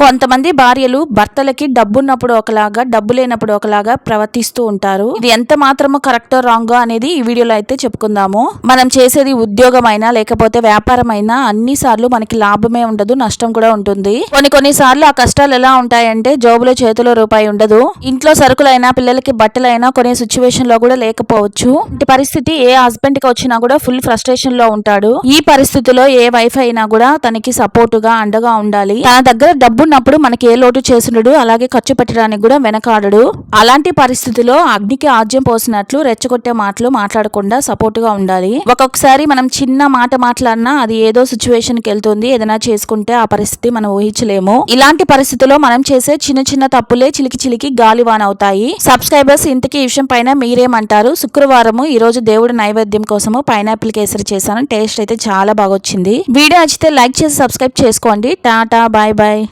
కొంతమంది భార్యలు భర్తలకి డబ్బున్నప్పుడు ఒకలాగా డబ్బు లేనప్పుడు ఒకలాగా ప్రవర్తిస్తూ ఉంటారు. ఇది ఎంత మాత్రము కరెక్టో రాంగో అనేది ఈ వీడియోలో అయితే చెప్పుకుందాము. మనం చేసేది ఉద్యోగమైనా లేకపోతే వ్యాపారమైనా అన్ని సార్లు మనకి లాభమే ఉండదు నష్టం కూడా ఉంటుంది. కొన్ని కొన్ని సార్లు ఆ కష్టాలు ఎలా ఉంటాయంటే జోబులో చేతిలో రూపాయి ఉండదు. ఇంట్లో సరుకులైనా పిల్లలకి బట్టలైనా కొనే సిచ్యువేషన్లో కూడా లేకపోవచ్చు. ఇంటి పరిస్థితి ఏ హస్బెండ్కి వచ్చినా కూడా ఫుల్ ఫ్రస్ట్రేషన్లో ఉంటాడు. ఈ పరిస్థితిలో ఏ వైఫ్ అయినా కూడా తనకి సపోర్టుగా అండగా ఉండాలి. తన దగ్గర డబ్బు ఉన్నప్పుడు మనకి ఏ లోటు చేసినడు అలాగే ఖర్చు పెట్టడానికి కూడా వెనకాడడు. అలాంటి పరిస్థితిలో అగ్నికి ఆజ్యం పోసినట్లు రెచ్చగొట్టే మాటలు మాట్లాడకుండా సపోర్ట్గా ఉండాలి. ఒక్కొక్కసారి మనం చిన్న మాట మాట్లాడినా అది ఏదో సిచ్యువేషన్కి వెళ్తుంది ఏదైనా చేసుకుంటే ఆ పరిస్థితి మనం ఊహించలేము. ఇలాంటి పరిస్థితిలో మనం చేసే చిన్న చిన్న తప్పులే చిలికి చిలికి గాలివాన్ అవుతాయి. సబ్స్క్రైబర్స్ ఇంతకీ ఈ విషయం పైన మీరేమంటారు? శుక్రవారము ఈ రోజు దేవుడి నైవేద్యం కోసము పైనాపిల్ కేసరి చేశాను. టేస్ట్ అయితే చాలా బాగా వచ్చింది వీడియో నచ్చితే లైక్ చేసి సబ్స్క్రైబ్ చేసుకోండి. Tata bye bye.